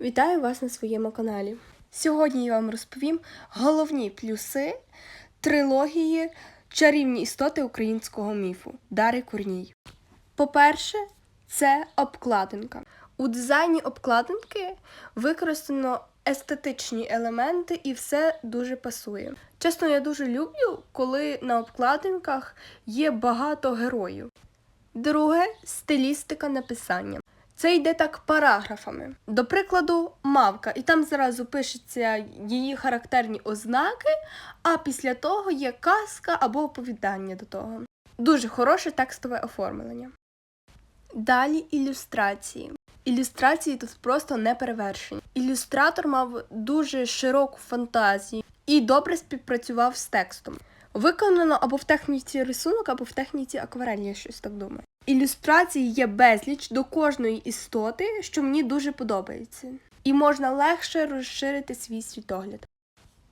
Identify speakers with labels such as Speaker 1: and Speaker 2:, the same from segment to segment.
Speaker 1: Вітаю вас на своєму каналі. Сьогодні я вам розповім головні плюси трилогії Чарівні істоти українського міфу Дари Корній. По-перше, це обкладинка. У дизайні обкладинки використано естетичні елементи і все дуже пасує. Чесно, я дуже люблю, коли на обкладинках є багато героїв. Друге стилістика написання. Це йде так параграфами. До прикладу, мавка, і там зразу пишеться її характерні ознаки, а після того є казка або оповідання до того. Дуже хороше текстове оформлення. Далі ілюстрації. Ілюстрації тут просто не перевершені. Ілюстратор мав дуже широку фантазію і добре співпрацював з текстом. Виконано або в техніці рисунок, або в техніці акварель, я щось так думаю. Ілюстрацій є безліч до кожної істоти, що мені дуже подобається, і можна легше розширити свій світогляд.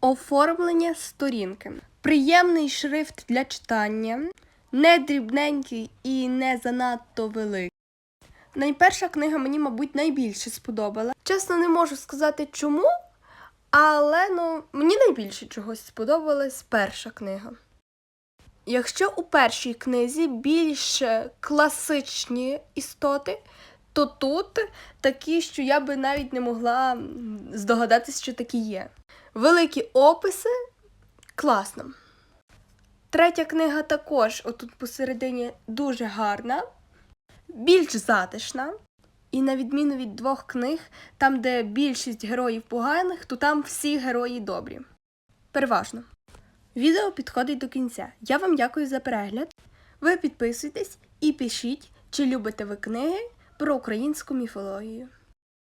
Speaker 1: Оформлення сторінки. Приємний шрифт для читання, не дрібненький і не занадто великий. Найперша книга мені, мабуть, найбільше сподобала. Чесно, не можу сказати чому, але ну, мені найбільше чогось сподобалась перша книга. Якщо у першій книзі більш класичні істоти, то тут такі, що я би навіть не могла м, здогадатись, що такі є. Великі описи класно. Третя книга також, отут посередині, дуже гарна, більш затишна. І на відміну від двох книг, там, де більшість героїв поганих, то там всі герої добрі. Переважно. Відео підходить до кінця. Я вам дякую за перегляд. Ви підписуйтесь і пишіть, чи любите ви книги про українську міфологію.